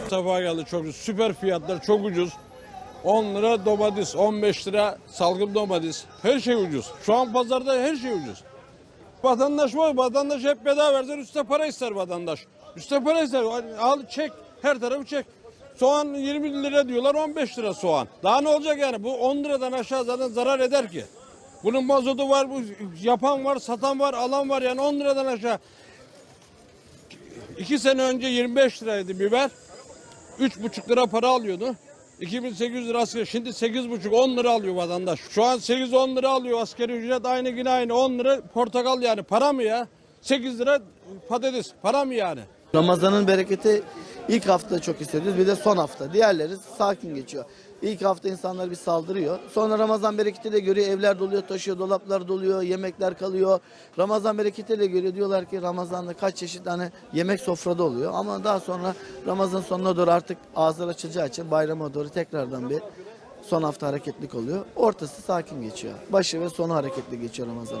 Mustafa geldi çok ucuz. Süper fiyatlar çok ucuz. 10 lira domates, 15 lira salgın domates. Her şey ucuz. Şu an pazarda her şey ucuz. Vatandaş var. Vatandaş hep bedava versen üstte para ister vatandaş. Üstte para ister. Al çek. Her tarafı çek. Soğan 20 lira diyorlar 15 lira soğan. Daha ne olacak yani? Bu 10 liradan aşağı zaten zarar eder ki. Bunun mazotu var, bu yapan var, satan var, alan var yani 10 liradan aşağı. 2 sene önce 25 liraydı biber. 3,5 lira para alıyordu. 2800 lira asgari. Şimdi 8,5 10 lira alıyor vatandaş. Şu an 8-10 lira alıyor asgari ücret aynı yine aynı 10 lira portakal yani para mı ya? 8 lira patates para mı yani? Ramazan'ın bereketi ilk hafta çok hissediyoruz bir de son hafta. Diğerleri sakin geçiyor. İlk hafta insanlar bir saldırıyor. Sonra Ramazan bereketi de görüyor. Evler doluyor, taşıyor, dolaplar doluyor, yemekler kalıyor. Ramazan bereketi de görüyor. Diyorlar ki Ramazan'da kaç çeşit tane yemek sofrada oluyor. Ama daha sonra Ramazan sonuna doğru artık ağızlar açılacağı için bayrama doğru tekrardan bir son hafta hareketlik oluyor. Ortası sakin geçiyor. Başı ve sonu hareketli geçiyor Ramazan.